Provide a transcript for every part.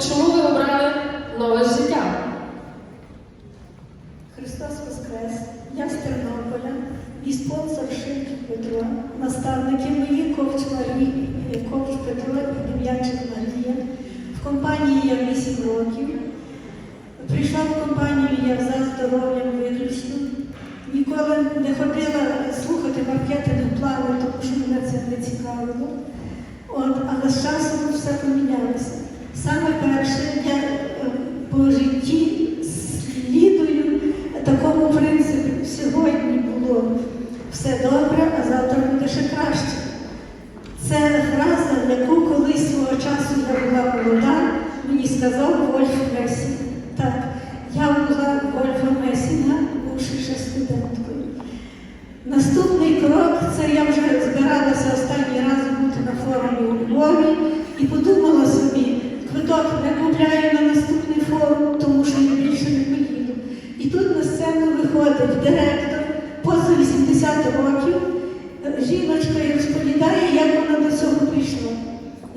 спонсор і чому ви обрали нове життя? Христос Воскрес! Я з Тернополя, мій спонсор Шильчик Петро, наставники мої Ковч Марії, Ковч Петро і Дем'янчик Марія. В компанії я 8 років. Прийшла в компанію я за здоров'ям виключно. Ніколи не ходила слухати маркетинг плани, тому що мене це не цікавило. От, але з часом все помінялося. Саме перше, я е, по житті слідую такому принципі. Сьогодні було все добре, а завтра буде ще краще. Це фраза, яку колись свого часу я була молода, мені сказав Вольф Месінг. Так, я була Вольфа Месінга, бувши ще студенткою. Наступний крок це я вже збиралася останній раз бути на форумі у Львові і подумала собі, квиток не купляю на наступний форум, тому що я більше не поїду. І тут на сцену виходить директор поза 80 років, е, жіночка і розповідає, як вона до цього прийшла.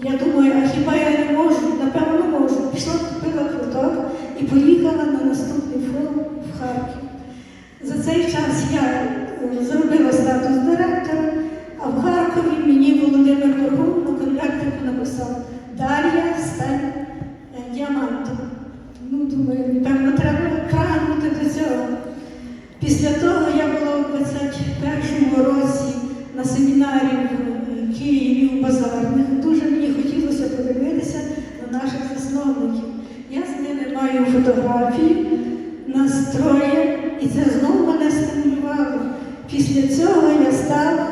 Я думаю, а хіба я не можу? Напевно, можу. Пішла, купила квиток і поїхала на наступний форум в Харків. За цей час я Після того я була у 21-му році на семінарі в е, Києві у базарних. Дуже мені хотілося подивитися на наших засновників. Я з ними маю фотографії, настрої, і це знову мене стимулювало. Після цього я стала,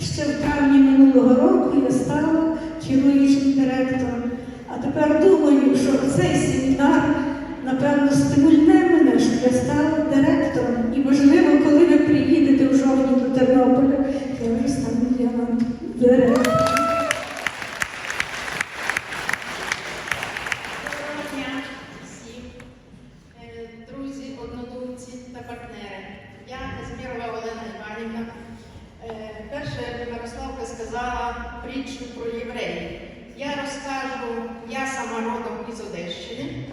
ще в травні минулого року я стала керуючим директором. А тепер думаю, що цей семінар, напевно, стимульне мене, щоб я стала директором. І, можливо, коли ви приїдете в жовтні до Тернополя, я вже стану директором. Е. Я Олена Іванівна. Е, сказала притчу про євреїв. Я розкажу, я сама родом із Одещини.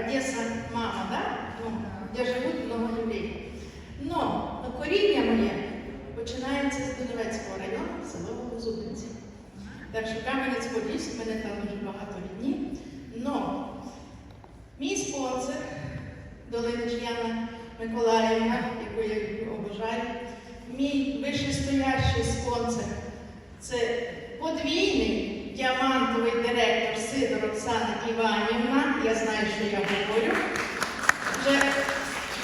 Одеса мама, да? ну, де живуть много людей. Но коріння моє починається з Донецького району, село Зубинці. Так що Кам'янець-Подільськ, мене там дуже багато рідні. Но мій спонсор, Долинич Яна Миколаївна, яку я обожаю, мій вищестоящий спонсор це подвійний діамантовий директор Сидор Оксана Іванівна. Я знаю, що я говорю. Вже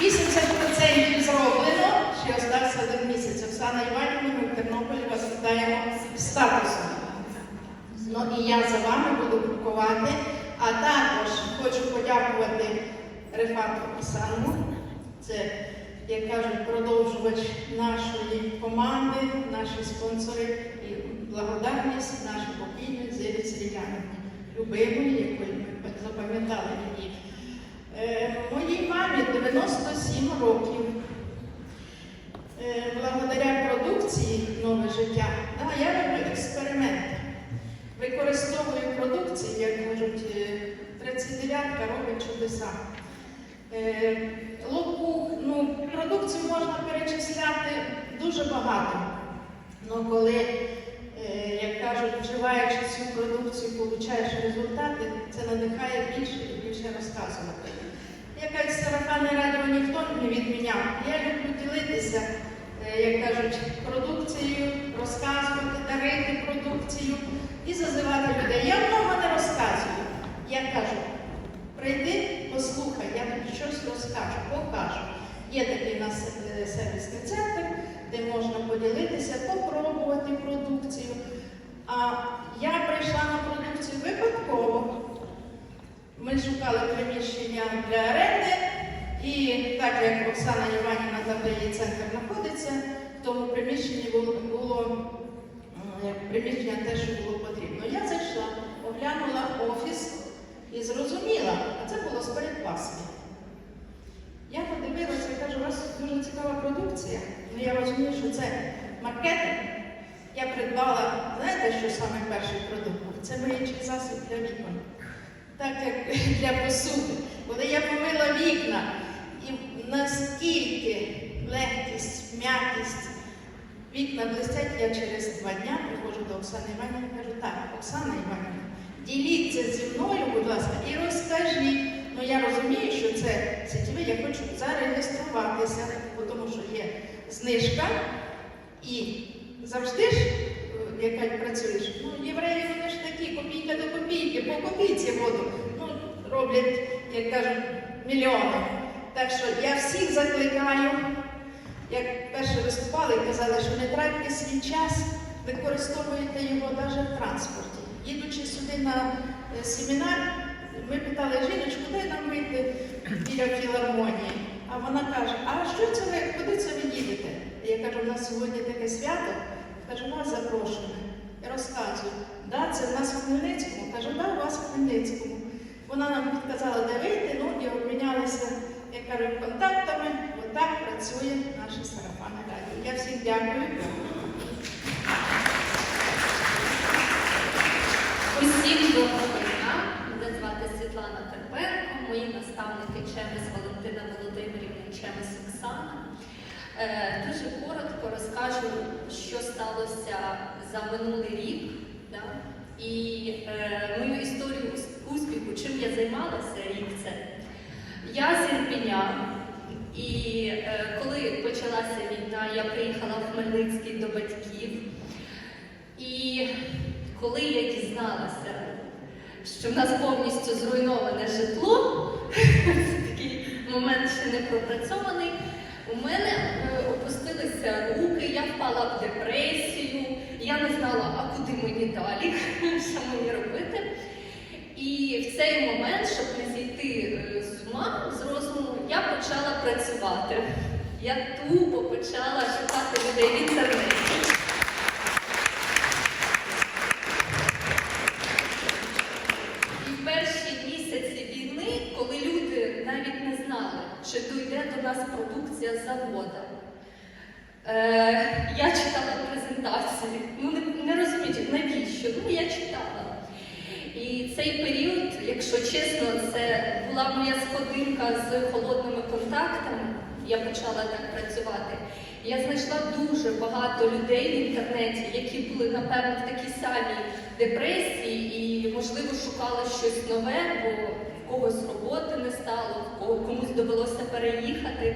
80% зроблено, ще остався один місяць. Оксана Іванівна, ми в Тернополі вас вітаємо статусом. Ну і я за вами буду крокувати. А також хочу подякувати Рефату Оксану. Це, як кажуть, продовжувач нашої команди, наші спонсори і благодарність нашій покійної Зелі Сріянівні, любимої, якої ми запам'ятали її. Е, моїй мамі 97 років. Е, благодаря продукції нове життя, да, я роблю експерименти. Використовую продукцію, як кажуть, 39-ка робить чудеса. Е, ну, продукцію можна перечисляти дуже багато. Але коли, е, як кажуть, вживаючи цю продукцію, получаєш результати, це надихає більше і більше розказувати. Якась сарафанне радіо ніхто не відміняв. Я люблю ділитися, е, як кажуть, продукцією, розказувати, дарити продукцію і зазивати людей. Я много не розказую. Я кажу, прийди, послухай, я тобі щось розкажу, покажу. Є такий у нас е, сервісний центр, де можна поділитися, попробувати продукцію. А я прийшла на продукцію випадково. Ми шукали приміщення для оренди, і так як Оксана Іванівна її центр знаходиться, в тому приміщенні було, було приміщення те, що було потрібно. Я зайшла, оглянула офіс і зрозуміла, а це було сперед Пасхи. Я подивилася і кажу, у вас дуже цікава продукція. Ну я розумію, що це маркетинг. Я придбала, знаєте, що саме перший продукт? Це миючий засіб для вікон. Так як для посуди. Коли я помила вікна, і наскільки легкість, м'якість, вікна блистять, я через два дня приходжу до Оксани Іванівни і кажу, так, Оксана Іванівна, діліться зі мною, будь ласка, і розкажіть. Ну я розумію, що це сетєве, я хочу зареєструватися, тому що є знижка. І завжди ж, е, як працюєш, ну євреї вони ж такі, копійка до копійки, по копійці воду ну, роблять, як кажуть, мільйони. Так що я всіх закликаю, як перше виступали казали, що не тратьте свій час, використовуйте його навіть в транспорті. Їдучи сюди на е, семінар, ми питали жіночку, де нам вийти біля філармонії. А вона каже, а що це ви, куди це ви їдете? Я кажу, у нас сьогодні таке свято. Кажу, вас запрошуємо. Я розказую, да, це в нас в Хмельницькому. Кажу, да, у вас в Хмельницькому. Вона нам підказала, де вийти, ну і обмінялися, як кажуть, контактами. Отак працює наше сарафанне радіо. Я всім дякую. Усім доброго дня. Мене звати Світлана Карпенко, мої наставники Чемес Валентина Володимирівна і Чемес Оксана. Е, Дуже коротко розкажу, що сталося за минулий рік да? і е, мою історію успіху, чим я займалася рік це. Я з Ірпеня, і е, коли почалася війна, я приїхала в Хмельницький до батьків. І коли я дізналася, що в нас повністю зруйноване житло, момент ще не пропрацьований, у мене е, опустилися руки, я впала в депресію, я не знала, а куди мені далі, що мені робити. І в цей момент, щоб не зійти е, з ума, з розуму, я почала працювати. Я тупо почала шукати людей в інтернеті. І в перші місяці війни, коли люди навіть не знали, чи дійде до нас продукція завода, е, я читала презентації. Ну не, не розумієте, навіщо? Ну я читала. І цей період, якщо чесно, це була моя сходинка з холодними контактами. Я почала так працювати. Я знайшла дуже багато людей в інтернеті, які були, напевно, в такій самій депресії і, можливо, шукали щось нове, бо в когось роботи не стало, в кого комусь довелося переїхати.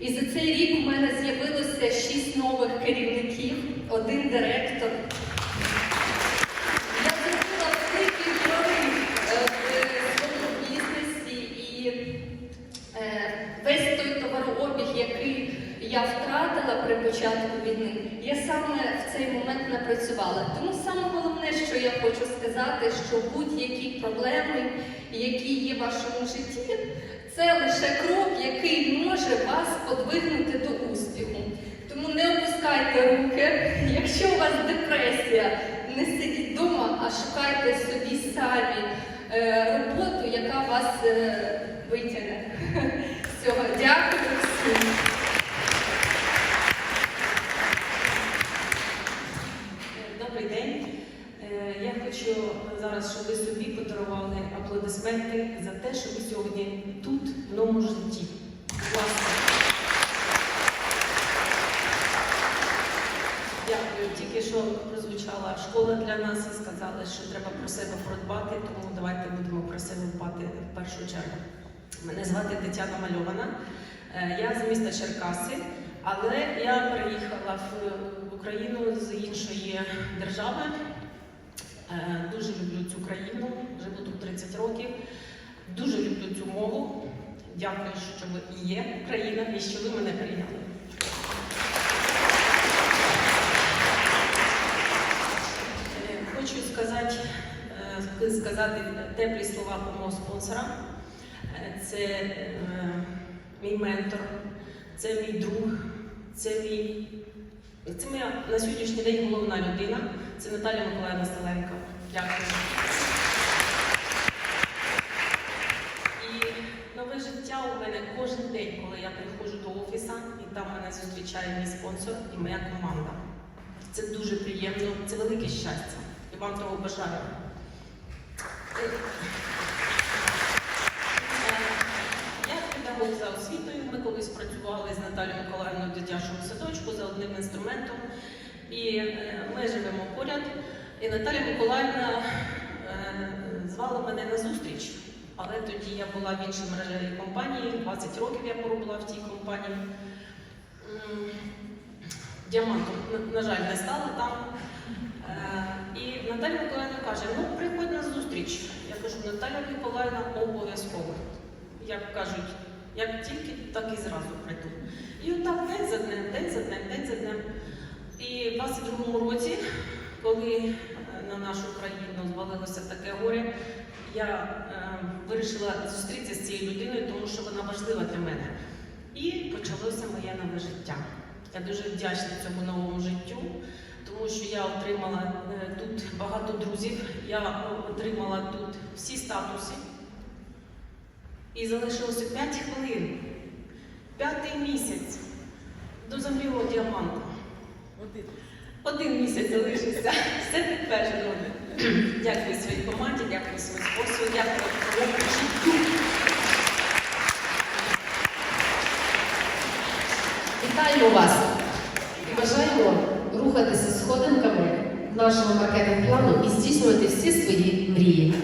І за цей рік у мене з'явилося шість нових керівників, один директор. Я зробила великий прорив е, в своєму бізнесі і е, весь той товарообіг, який я втратила при початку війни, я саме в цей момент напрацювала. Тому саме головне, що я хочу сказати, що будь-які проблеми, які є в вашому житті, це лише крок, який може вас подвигнути до успіху. Тому не опускайте руки. Якщо у вас депресія, не сидіть вдома, а шукайте собі самі е, роботу, яка вас е, витягне з цього. Дякую всім. Добрий день. Е, Я хочу зараз, щоб ви собі подарували аплодисменти за те, що ви сьогодні тут, в новому житті. Будь ласка. Дякую. Тільки що прозвучала школа для нас і сказали, що треба про себе продбати, тому давайте будемо про себе дбати в першу чергу. Мене звати Тетяна Мальована. Е, Я з міста Черкаси, але я переїхала в Україну з іншої держави. Е, Дуже люблю цю країну, живу тут 30 років. Дуже люблю цю мову. Дякую, що ви є Україна і що ви мене прийняли. Е, Хочу сказати, е, сказати теплі слова про мого спонсора. Е, Це е, мій ментор, це мій друг, це мій. Це моя на сьогоднішній день головна людина. Це Наталя Миколаївна Сталенко. Дякую. І нове життя у мене кожен день, коли я приходжу до офісу, і там мене зустрічає мій спонсор і моя команда. Це дуже приємно, це велике щастя. І вам того бажаю. Я педагог за освітою. Ми колись працювали з Наталією Миколаївною в дитячому садочку за одним інструментом. І е, ми живемо поряд. І Наталя Миколаївна е, звала мене на зустріч. Але тоді я була в іншій мережевій компанії, 20 років я поробила в тій компанії. Діамантом, на- на жаль, не стала там. Е, І Наталя Миколаївна каже: ну приходь на зустріч. Я кажу, Наталя Миколаївна обов'язково. Як кажуть, як тільки, так і зразу прийду. І отак день за днем, день за днем, день за днем. І в 22-му році, коли е, на нашу країну звалилося таке горе, я е, вирішила зустрітися з цією людиною, тому що вона важлива для мене. І почалося моє нове життя. Я дуже вдячна цьому новому життю, тому що я отримала е, тут багато друзів, я отримала тут всі статуси. І залишилося 5 хвилин, п'ятий місяць до замрілого діаманта. Один місяць залишився. Все підтверджено. Дякую своїй команді, дякую своїй способу, дякую життю. Вітаємо вас і бажаємо рухатися сходинками нашого маркетинг-плану і здійснювати всі свої мрії.